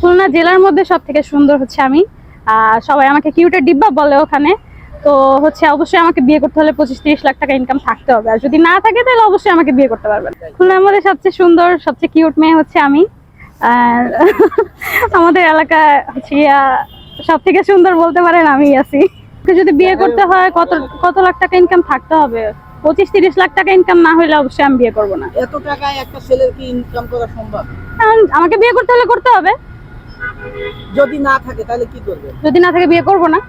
খুলনা জেলার মধ্যে সব থেকে সুন্দর হচ্ছে আমি। আর সবাই আমাকে কিউটের ডিব্বা বলে ওখানে। তো হচ্ছে অবশ্যই আমাকে বিয়ে করতে হলে পঁচিশ তিরিশ লাখ টাকা ইনকাম থাকতে হবে। আর যদি না থাকে তাহলে অবশ্যই আমাকে বিয়ে করতে পারবেন। খুলনার মধ্যে সবচেয়ে সুন্দর সবচেয়ে কিউট মেয়ে হচ্ছে আমি। আর আমাদের এলাকায় হচ্ছে গিয়া সব থেকে সুন্দর বলতে পারেন আমি আছি। যদি বিয়ে করতে হয় কত কত লাখ টাকা ইনকাম থাকতে হবে? পঁচিশ তিরিশ লাখ টাকা ইনকাম না হলে অবশ্যই আমি বিয়ে করব না। এত টাকায় একটা ছেলের কি ইনকাম করা সম্ভব? আমাকে বিয়ে করতে হলে করতে হবে। যদি না থাকে তাহলে কি করবে যদি না থাকে বিয়ে করব না।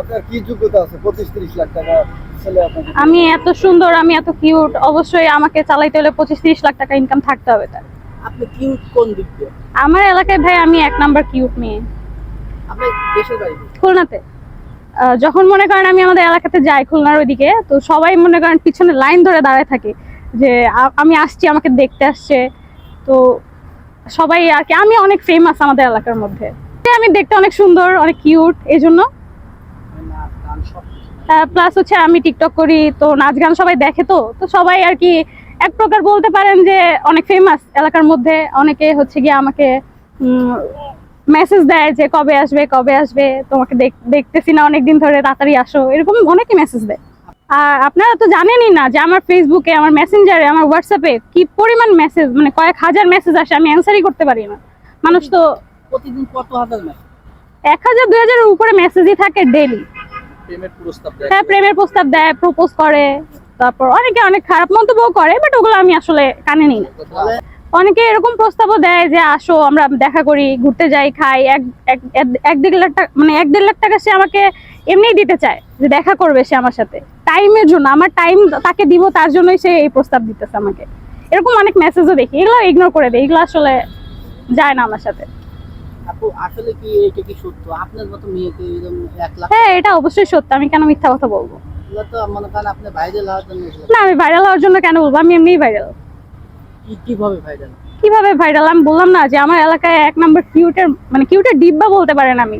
আপনার কি যোগ্যতা আছে? পঁচিশ তিরিশ লাখ টাকা ছেলে আপনাকে আমি এত সুন্দর আমি এত কিউট অবশ্যই আমাকে চালাইতে হলে পঁচিশ তিরিশ লাখ টাকা ইনকাম থাকতে হবে তার। আপনি কিউট কোন দিক দিয়ে? আমার এলাকায় ভাই আমি এক নাম্বার কিউট মেয়ে। আপনি দেশের বাড়ি খুলনাতে। যখন মনে করেন আমি আমাদের এলাকাতে যাই খুলনার ওইদিকে তো সবাই মনে করেন পিছনে লাইন ধরে দাঁড়ায় থাকে যে আমি আসছি আমাকে দেখতে আসছে। তো সবাই আর কি, আমি অনেক ফেমাস আমাদের এলাকার মধ্যে। আমি দেখতে অনেক সুন্দর, অনেক কিউট এই জন্য। প্লাস হচ্ছে আমি টিকটক করি, তো নাচ গান সবাই দেখে তো। তো সবাই আর কি এক প্রকার বলতে পারেন যে অনেক ফেমাস এলাকার মধ্যে। অনেকে হচ্ছে গিয়ে আমাকে মেসেজ দেয় যে কবে আসবে কবে আসবে, তোমাকে দেখ- দেখতেছি না, অনেকদিন ধরে তাড়াতাড়ি আসো। এরকম অনেকে মেসেজ দেয়। আর আপনারা তো জানেনই না যে আমার ফেসবুকে আমার মেসেঞ্জারে আমার হোয়াটসঅ্যাপে কি পরিমাণ মেসেজ মানে কয়েক হাজার মেসেজ আসে আমি অ্যান্সারই করতে পারি না। মানুষ তো প্রতিদিন কত হাজার ম্যাচ এক হাজার দুই হাজারের উপরে মেসেজই থাকে ডেলি প্রেমের প্রস্তাব হ্যাঁ প্রেমের প্রস্তাব দেয় প্রপোজ করে তারপর অনেকে অনেক খারাপ মন্তব্য করে বাট ওগুলো আমি আসলে কানে নিই না। অনেকে এরকম প্রস্তাবও দেয় যে আসো আমরা দেখা করি ঘুরতে যাই খাই। এক এক- এক- এক দেড় লাখ টাকা মানে এক দেড় লাখ টাকা সে আমাকে এমনিই দিতে চায় যে দেখা করবে সে আমার সাথে। টাইমের জন্য আমার টাইম তাকে দিব তার জন্যই সে এই প্রস্তাব দিতেছে আমাকে। এরকম অনেক মেসেজও দেখি এগুলো ইগনোর করে দেয় এগুলো আসলে যায় না আমার সাথে। আপু আসলে কি এটা কি সত্য? আপনার মতো মেয়েকে এরকম এক লাখ হ্যাঁ এটা অবশ্যই সত্য আমি কেন মিথ্যা কথা বলব। না আমি ভাইরাল হওয়ার জন্য কেন বলব? আমি এমনিই ভাইরাল কীভাবে ভাইরাল কীভাবে ভাইরাল আমি বললাম না যে আমার এলাকায় এক নম্বর কিউটের মানে কিউটের ডিব্বা বলতে পারেন আমি।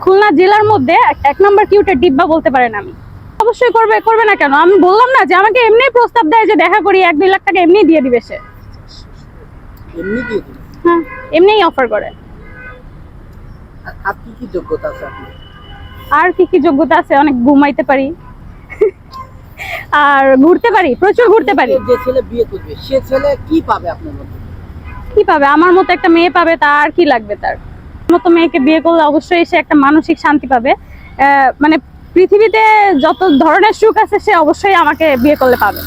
খুলনা জেলার মধ্যে এক- নম্বর কিউটের ডিব্বা বলতে পারেন আমি। অবশ্যই করবে করবে না কেন? আমি বললাম না যে আমাকে এমনি প্রস্তাব দেয় যে দেখা করি এক দুই লাখ টাকা এমনি দিয়ে দিবে সে। এমনি হ্যাঁ এমনিই অফার করে। আর কি কি যোগ্যতা আছে আর কি কি যোগ্যতা আছে? অনেক ঘুমাইতে পারি। আর ঘুরতে পারি প্রচুর ঘুরতে পারি। যে ছেলে বিয়ে করবে সে ছেলে কি পাবে আপনার কি পাবে? আমার মতো একটা মেয়ে পাবে তার কি লাগবে তার? মতো মেয়েকে বিয়ে করলে অবশ্যই সে একটা মানসিক শান্তি পাবে। মানে পৃথিবীতে যত ধরনের সুখ আছে সে অবশ্যই আমাকে বিয়ে করলে পাবে।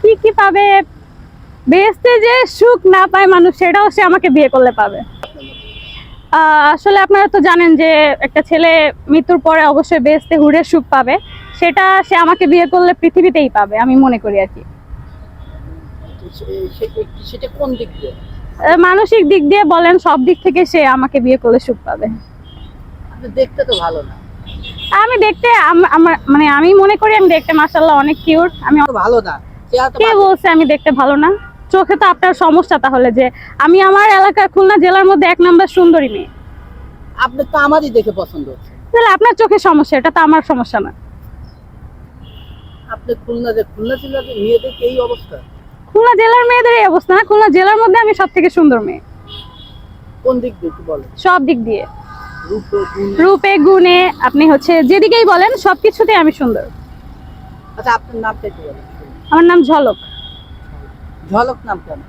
কি কি পাবে বেহেস্তে যে সুখ না পায় মানুষ সেটাও সে আমাকে বিয়ে করলে পাবে। আসলে আপনারা তো জানেন যে একটা ছেলে মৃত্যুর পরে অবশ্যই বেহেস্তে হুড়ের সুখ পাবে। সেটা সে আমাকে বিয়ে করলে পৃথিবীতেই পাবে আমি মনে করি আর কি সেটা কোন দিক দিয়ে? মানসিক দিক দিয়ে বলেন সব দিক থেকে সে আমাকে বিয়ে করলে সুখ পাবে। দেখতে তো ভালো না। আমি দেখতে আমার মানে আমি মনে করি আমি দেখতে মাসাল্লাহ অনেক কিউট আমি ভালো না। কে বলছে আমি দেখতে ভালো না? চোখে তো আপনার সমস্যা তাহলে যে আমি আমার এলাকার খুলনা জেলার মধ্যে এক নাম্বার সুন্দরী মেয়ে। আপনি তো আমারই দেখে পছন্দ হচ্ছে। তাহলে আপনার চোখে সমস্যা এটা তো আমার সমস্যা না। আপনি খুলনা যে খুলনা জেলার মেয়েদের এই অবস্থা? খুলনা জেলার মেয়েদের এই অবস্থা না? খুলনা জেলার মধ্যে আমি সব থেকে সুন্দর মেয়ে। কোন দিক দিয়ে সব দিক দিয়ে। রূপে গুণে? আপনি হচ্ছে যেদিকেই বলেন সব কিছুতেই আমি সুন্দর। আচ্ছা আপনার নামটা একটু বলেন। আমার নাম ঝলক। ঝলক নাম কেন?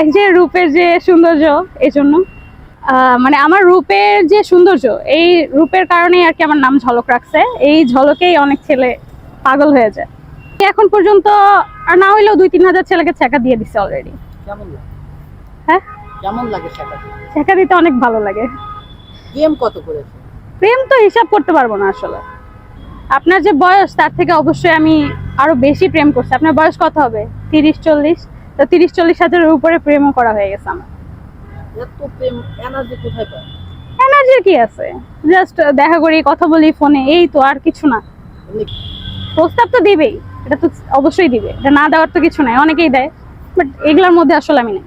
এই যে রূপের যে সৌন্দর্য এই জন্য। মানে আমার রূপের যে সৌন্দর্য এই রূপের কারণেই আর কি আমার নাম ঝলক রাখছে। এই ঝলকেই অনেক ছেলে পাগল হয়ে যায়। এখন পর্যন্ত আর না হইলেও দুই তিন হাজার ছেলেকে ছেঁকা দিয়ে দিছে অলরেডি হ্যাঁ? কেমন লাগে ছেঁকা দিতে অনেক ভালো লাগে। গেম কত করেছে প্রেম তো হিসাব করতে পারব না আসলে। আপনার যে বয়স তার থেকে অবশ্যই আমি আরও বেশি প্রেম করছি। আপনার বয়স কত হবে? তিরিশ চল্লিশ? তো তিরিশ চল্লিশ হাজারের উপরে প্রেমও করা হয়ে গেছে আমার। এনার্জি কি আছে? জাস্ট দেখা করি কথা বলি ফোনে এই তো আর কিছু না। প্রস্তাব তো দিবেই। এটা তো অবশ্যই দিবে। এটা না দেওয়ার তো কিছু নাই, অনেকেই দেয় বাট এগুলোর মধ্যে আসলে আমি নেই।